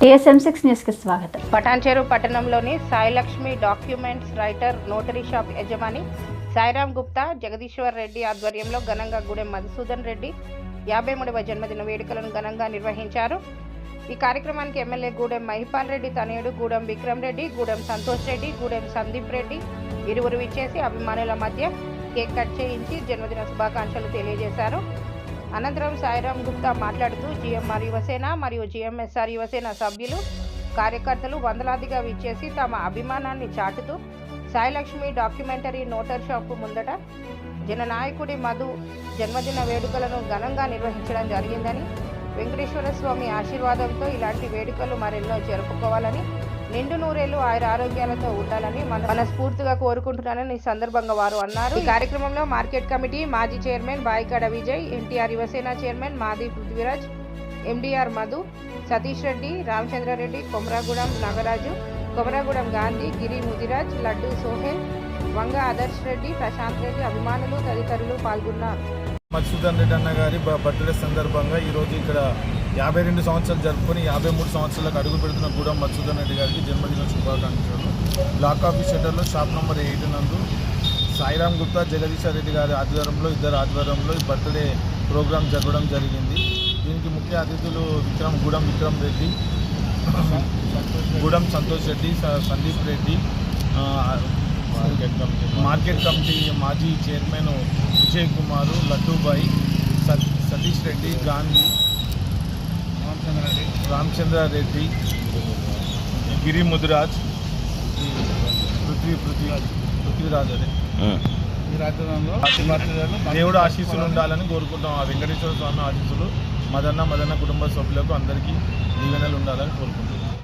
TSM six న్యూస్కి స్వాగతం. పట్టణంలోని Sailakshmi documents writer notary shop యజమాని సాయిరామ్ గుప్తా జగదీశ్వర్ రెడ్డి ఆధ్వర్యంలో ఘనంగా గూడెం మధుసూదన్ రెడ్డి యాభై మూడవ జన్మదిన వేడుకలను ఘనంగా నిర్వహించారు. ఈ కార్యక్రమానికి ఎమ్మెల్యే గూడెం మహిపాల్ రెడ్డి తనయుడు గూడెం విక్రమ్ రెడ్డి గూడెం సంతోష్ రెడ్డి గూడెం సందీప్ రెడ్డి ఇరువురు విచ్చేసి అభిమానుల మధ్య కేక్ కట్ చేయించి జన్మదిన శుభాకాంక్షలు తెలియజేశారు. అనంతరం సాయిరామ్ గుప్తా మాట్లాడుతూ జిఎంఆర్ యువసేన మరియు జిఎంఎస్ఆర్ యువసేన సభ్యులు కార్యకర్తలు వందలాదిగా విచ్చేసి తమ అభిమానాన్ని చాటుతూ సాయిలక్ష్మి డాక్యుమెంటరీ నోటర్ షాపు ముందట జననాయకుడి మధు జన్మదిన వేడుకలను ఘనంగా నిర్వహించడం జరిగిందని వెంకటేశ్వర స్వామి ఆశీర్వాదంతో ఇలాంటి వేడుకలు మరెన్నో జరుపుకోవాలని నిండు నూరేళ్ళు ఆయన ఆరోగ్యాలతో ఉండాలని మన మనస్ఫూర్తిగా కోరుకుంటున్నానని ఈ సందర్భంగా వారు అన్నారు. ఈ కార్యక్రమంలో మార్కెట్ కమిటీ మాజీ chairman Baikada Vijay NTR Yuvasena chairman Madi Prithviraj MDR Madhu Satish Reddy Ramachandrareddy Komaragudem Nagaraju Komaragudem Gandhi Giri Mudiraj Laddu Sohail Vanga Adarsh Reddy Prashanth Reddy అభిమానులు తదితరులు పాల్గొన్నారు. మధుసూదన్ రెడ్డి అన్న గారి బర్త్డే సందర్భంగా ఈరోజు ఇక్కడ యాభై రెండు సంవత్సరాలు జరుపుకొని యాభై మూడు సంవత్సరాలకు అడుగు పెడుతున్న గూడెం మధుసూదన్ రెడ్డి గారికి జన్మదిన శుభాకాంక్షలు. బ్లాక్ ఆఫీస్ షట్టర్లో షాప్ నెంబర్ ఎయిట్ నందు సాయిరామ్ గుప్తా జగదీశ్వర్ రెడ్డి గారి ఆధ్వర్యంలో ఇద్దరు ఆధ్వర్యంలో ఈ బర్త్డే ప్రోగ్రాం జరగడం జరిగింది. దీనికి ముఖ్య అతిథులు విక్రమ్ గూడెం విక్రమ్ రెడ్డి గూడెం సంతోష్ రెడ్డి సందీప్ రెడ్డి మార్కెట్ కమిటీ. మాజీ చైర్మన్ విజయ్ కుమారు లడ్డూబాయి సత్ సతీష్ రెడ్డి గాంధీ రామచంద్రారెడ్డి గిరి ముదిరాజ్ పృథ్వీ పృథ్వీ పృథ్వీరాజ్ అదే. దేవుడు ఆశీస్సులు ఉండాలని కోరుకుంటాం. ఆ వెంకటేశ్వర స్వామి ఆశీస్సులు మదన్న మదన్న కుటుంబ సభ్యులకు అందరికీ దీవెనలు ఉండాలని కోరుకుంటున్నాం.